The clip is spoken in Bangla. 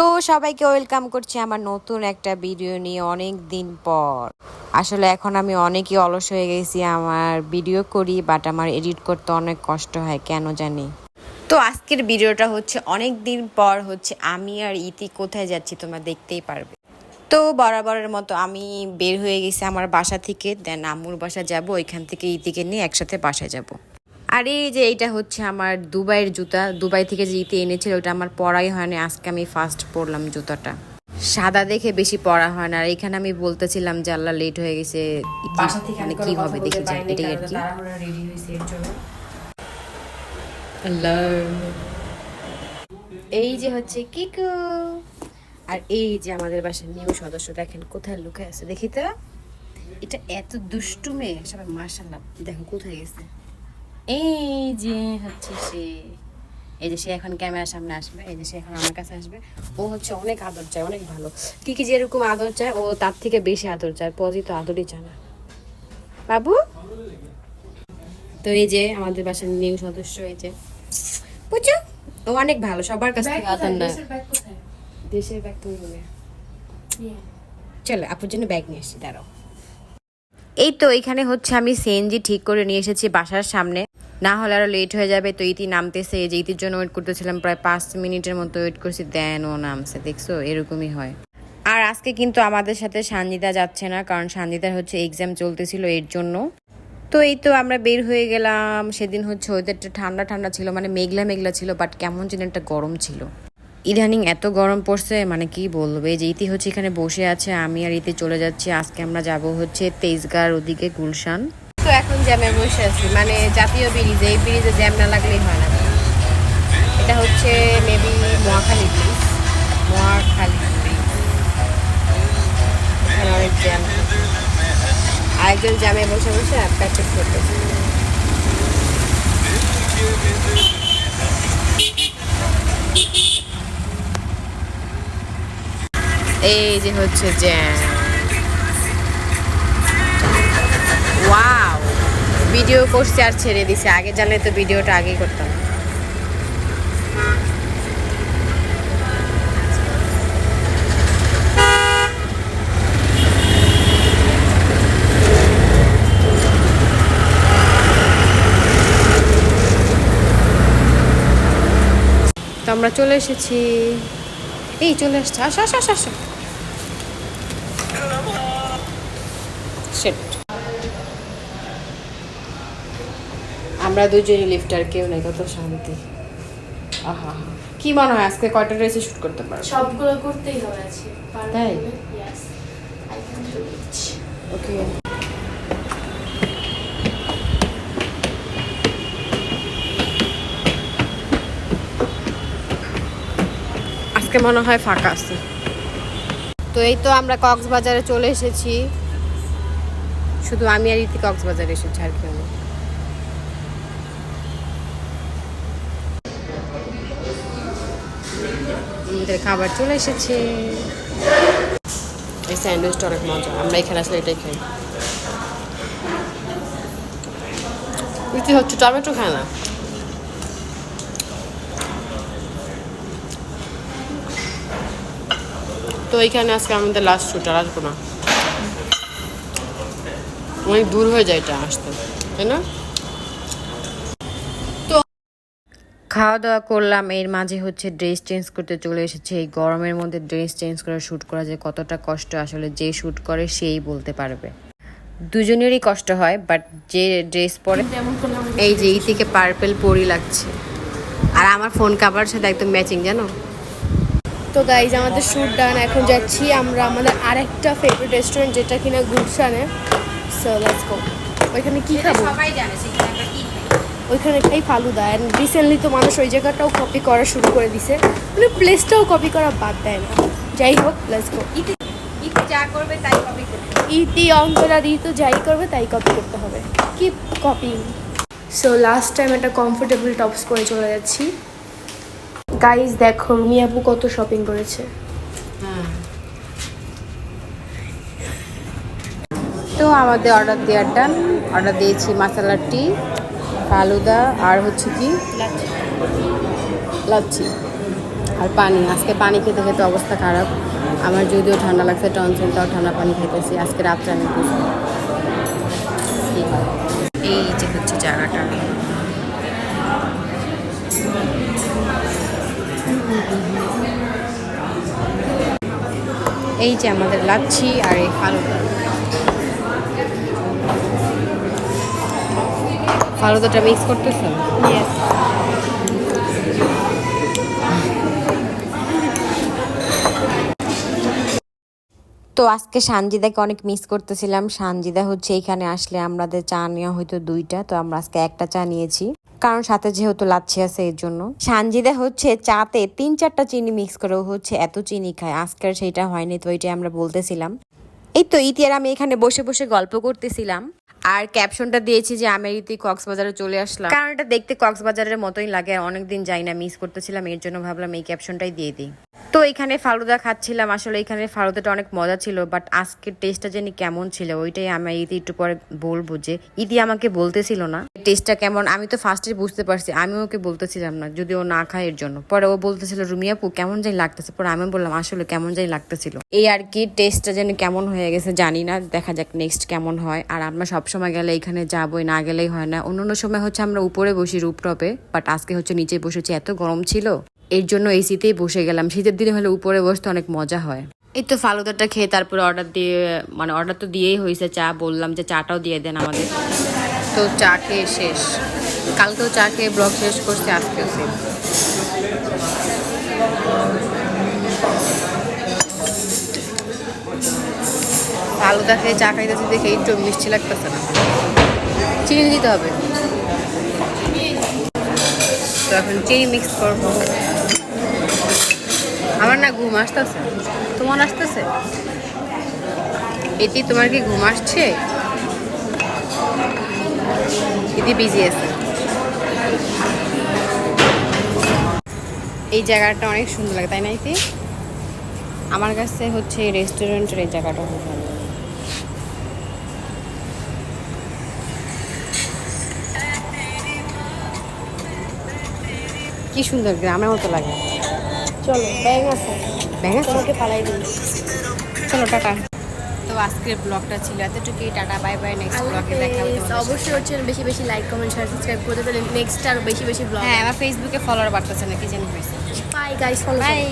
তো সবাইকে ওয়েলকাম করছি আমার নতুন একটা ভিডিও নিয়ে অনেক দিন পর। আসলে এখন আমি অনেকই অলস হয়ে গেছি, আমার ভিডিও করি বাট আমার এডিট করতে অনেক কষ্ট হয়, কেন জানি। তো আজকের ভিডিওটা হচ্ছে অনেক দিন পর হচ্ছে আমি আর ইতি কোথায় যাচ্ছি তোমরা দেখতেই পারবে। তো বরাবরের মতো আমি বের হয়ে গেছি আমার বাসা থেকে দেন আম্মুর বাসা যাব, ওইখান থেকে ইতিকে নিয়ে একসাথে বাসায় যাব। আর এই যে এইটা হচ্ছে আমার দুবাইয়ের জুতা। দুবাই থেকে যে ইতি এনেছিল ওটা আমার পরাই হয়নি। আজকে আমি ফার্স্ট পরলাম জুতাটা। সাদা দেখে বেশি পড়া হয় না। আর এখানে আমি বলতেছিলাম যে আল্লাহ লেট হয়ে গেছে। মানে কি হবে দেখি যাই এটাই আর কি। এই যে হচ্ছে কিকু। আর এই যে আমাদের বাসার নিউ সদস্য দেখেন কোথায় লুকায় আছে। দেখি তো। এটা এত দুষ্টু মেয়ে সবাই মার্শাল্লাহ দেখো কোথায় গেছে। এই যে হচ্ছে সে এই যে সে এখন ক্যামেরার সামনে আসবে এই যে সে এখন আমার কাছে আসবে ও হচ্ছে অনেক আদর চায় অনেক ভালো। কি কি যেরকম আদর চায় ও তার থেকে বেশি আদর চায় পজি তো আদরই চায় না। বাবু? তো এই যে আমাদের বাসার নিউ সদস্য এই যে। বুঝছ ও অনেক ভালো সবার কাছ থেকে আদর না দেশের ব্যাগ তুমি বলে চলো আপুর জন্য ব্যাগ নিয়ে এসেছি দাঁড়াও। এই তো এখানে হচ্ছে আমি সিএনজি ঠিক করে নিয়ে এসেছি বাসার সামনে। না হলে আরও লেট হয়ে যাবে, তো ইতি নামতেছে যে ইতির জন্য ওয়েট করতেছিলাম, প্রায় পাঁচ মিনিটের মতো ওয়েট করছি, দেন ও নামছে, দেখছ? এরকমই হয়। আর আজকে কিন্তু আমাদের সাথে সানজিদা যাচ্ছে না, কারণ সানজিদার হচ্ছে এক্সাম চলতেছিল এর জন্য। তো এই তো আমরা বের হয়ে গেলাম, সেদিন হচ্ছে ওয়েদারটা ঠান্ডা ঠান্ডা ছিল মানে মেঘলা মেঘলা ছিল বাট কেমন যেন একটা গরম ছিল। ইদানিং এত গরম পড়ছে মানে কি বলব, এই যে ইতি হচ্ছে এখানে বসে আছে, আমি আর ইতি চলে যাচ্ছি, আজকে আমরা যাব হচ্ছে তেজগার ওদিকে গুলশান। তো এখন জ্যামে বসে আছি। মানে জাতীয় ব্রিজ, এই ব্রিজে জ্যাম না লাগলেই হয় না। এটা হচ্ছে maybe Mohakhali bridge. Mohakhali bridge. এখানে অনেক জ্যাম আরেকজন জ্যামে বসে বসে প্র্যাকটিস করতেছে। এই যে হচ্ছে জ্যাম। ভিডিও করছে আর ছেড়ে দিছে। আগে জানলে তো ভিডিওটা আগেই করতাম। তো আমরা চলে এসেছি। এই চলে আসছে। আসো আসো আসো আসো। আমরা দুজনই লিফট আর কেউ নেই কত শান্তি। আহা কি মনে হয় আজকে কয়টা ড্রেসে শুট করতে পারব? সবগুলো করতেই হবে আজকে। তাই? ওকে আজকে মনে হয় ফাঁকা আছে। তো এই তো আমরা কক্সবাজারে চলে এসেছি। শুধু আমি আর ইতি কক্সবাজারে এসেছি আর কেউ আমাদের খাবার চলে এসেছে। এই স্যান্ডউইচটা অনেক মজা। আমরা এখানে আসলে এটাই খাই। ইতি হচ্ছে? টমেটো খায় না? তো এইখানে আজকে আমাদের লাস্ট শুট আর আসব না। অনেক দূর হয়ে যায় এটা আসতে, তাই না? খাওয়া দাওয়া করলাম এর মাঝে হচ্ছে ড্রেস চেঞ্জ করতে চলে এসেছে। এই গরমের মধ্যে ড্রেস চেঞ্জ করে শ্যুট করা যে কতটা কষ্ট আসলে যে শ্যুট করে সেই বলতে পারবে। দুজনেরই কষ্ট হয় বাট যে ড্রেস পরে এই যে এই থেকে পার্পেল পরি লাগছে। আর আমার ফোন কাভার সাথে একদম ম্যাচিং জানো? তো গাইজ আমাদের শ্যুট ডান এখন যাচ্ছি আমরা আমাদের আরেকটা ফেভারিট রেস্টুরেন্ট যেটা কিনা গুলশানে। সো লেটস গো ওইখানে কি খাব? সবাই জানে সেখানে কি খাই ওইখানে খাই ফালুদা। অ্যান্ড রিসেন্টলি তো মানুষ ওই জায়গাটাও কপি করা শুরু করে দিছে। মানে প্লেসটাও কপি করা বাদ দেয় না। যাই হোক লেটস গো ইতি ইতি যা করবে তাই কপি করবে ইতি অঙ্কর আর তো যাই করবে তাই কপি করতে হবে। কি কপি সো লাস্ট টাইম একটা কমফোর্টেবল টপস পরে চলে যাচ্ছি। গাইজ দেখো রুমি আপু কত শপিং করেছে। তো আমাদের অর্ডার দেওয়ার ডান অর্ডার দিয়েছি মাসালা টি ফালুদা আর হচ্ছে কি? লাচ্ছি। আর পানি। আজকে পানি খেতে খেতে অবস্থা খারাপ। আমার যদিও ঠান্ডা লাগছে টনসিল তাও ঠান্ডা পানি খেতেছি। আজকে রাত্রে আমি বুঝব এই যে হচ্ছে জায়গাটা। এই যে আমাদের লাচ্ছি আর এই ফালুদা ফালুদাটা মিক্স করতেছেন তো আজকে সানজিদাকে অনেক মিস করতেছিলাম। সানজিদা হচ্ছে এখানে আসলে আমাদের চা নেওয়া হয়তো দুইটা তো আমরা আজকে একটা চা নিয়েছি। কারণ সাথে যেহেতু লাচ্ছি আছে এর জন্য। সানজিদা হচ্ছে চাতে তিন চারটা চিনি মিক্স করে হচ্ছে এত চিনি খায়। আজকের সেটা হয়নি তো ওইটাই আমরা বলতেছিলাম। এই তো ইতি আর আমি এখানে বসে বসে গল্প করতেছিলাম। আর ক্যাপশনটা দিয়েছি যে আমি ইতি কক্সবাজারে চলে আসলাম। কারণ এটা দেখতে কক্সবাজারের মতোই লাগে অনেকদিন যাই না মিস করতেছিলাম, এর জন্য ভাবলাম এই ক্যাপশনটাই দিয়ে দিই। তো এখানে ফালুদা খাচ্ছিলাম। আসলে এখানে ফালুদাটা অনেক মজা ছিল বাট আজকের টেস্টটা জানি কেমন ছিল, ওইটাই আমি ইতি একটু পরে বলব যে ইতি আমাকে বলতেছিল না টেস্টটা কেমন? আমি তো ফার্স্টে বুঝতে পারছি, আমি ওকে বলতেছিলাম না, যদি ও না খায় এর জন্য। পরে ও বলতেছিল রুমিয়াপু কেমন যাই লাগতেছে? পরে আমি বললাম, আসলে কেমন যাই লাগতেছিল। এই আর কি টেস্টটা যেন কেমন হয়ে গেছে, জানি না, দেখা যাক নেক্সট কেমন হয়। আর আমরা সবসময় গেলে এখানে যাবোই, না গেলেই হয় না। অন্য সময় হচ্ছে আমরা উপরে বসি রুপটপে বাট আজকে হচ্ছে নিচে বসেছি, এত গরম ছিল। এর জন্য এসিতেই বসে গেলাম। শীতের দিনে হলে উপরে বসতে অনেক মজা হয়। এই তো ফালুদাটা খেয়ে তারপরে অর্ডার দিয়ে মানে অর্ডার তো দিয়েই হয়েছে চা বললাম যে চাটাও দিয়ে দেন আমাদের। তো চা খেয়ে শেষ। কালকেও চা খেয়ে ব্লগ শেষ করছে আজকেও ফালুদা খেয়ে চা খাইতেছে দেখে একটু মিষ্টি লাগতেছে না। চিনি দিতে হবে। তো এখন চিনি মিক্স করব। আমার না ঘুম আসতেছে। তোমার আসতেছে? এটি তোমার কি ঘুম আসছে? এটি বিজি আছে। এই জায়গাটা অনেক সুন্দর লাগে, তাই না ইতি আমার কাছে হচ্ছে রেস্টুরেন্টের এই জায়গাটা। খুব ভালো কি সুন্দর গ্রামের মতো লাগে। চলো ব্যাগ আছে। ব্যাগ আছে? তোমাকে পালাই দিই। চলো টাটা। তো আজকের ব্লগটা ছিল এতটুকুই টাটা বাই বাই নেক্সট ব্লগে দেখা হবে অবশ্যই হচ্ছে বেশি বেশি লাইক কমেন্ট শেয়ার সাবস্ক্রাইব করতে তাহলে নেক্সট আরও বেশি বেশি ব্লগ হ্যাঁ আমার ফেসবুকে ফলোয়ার বাড়তেছে না কি জানি হয়েছে। Bye guys follow by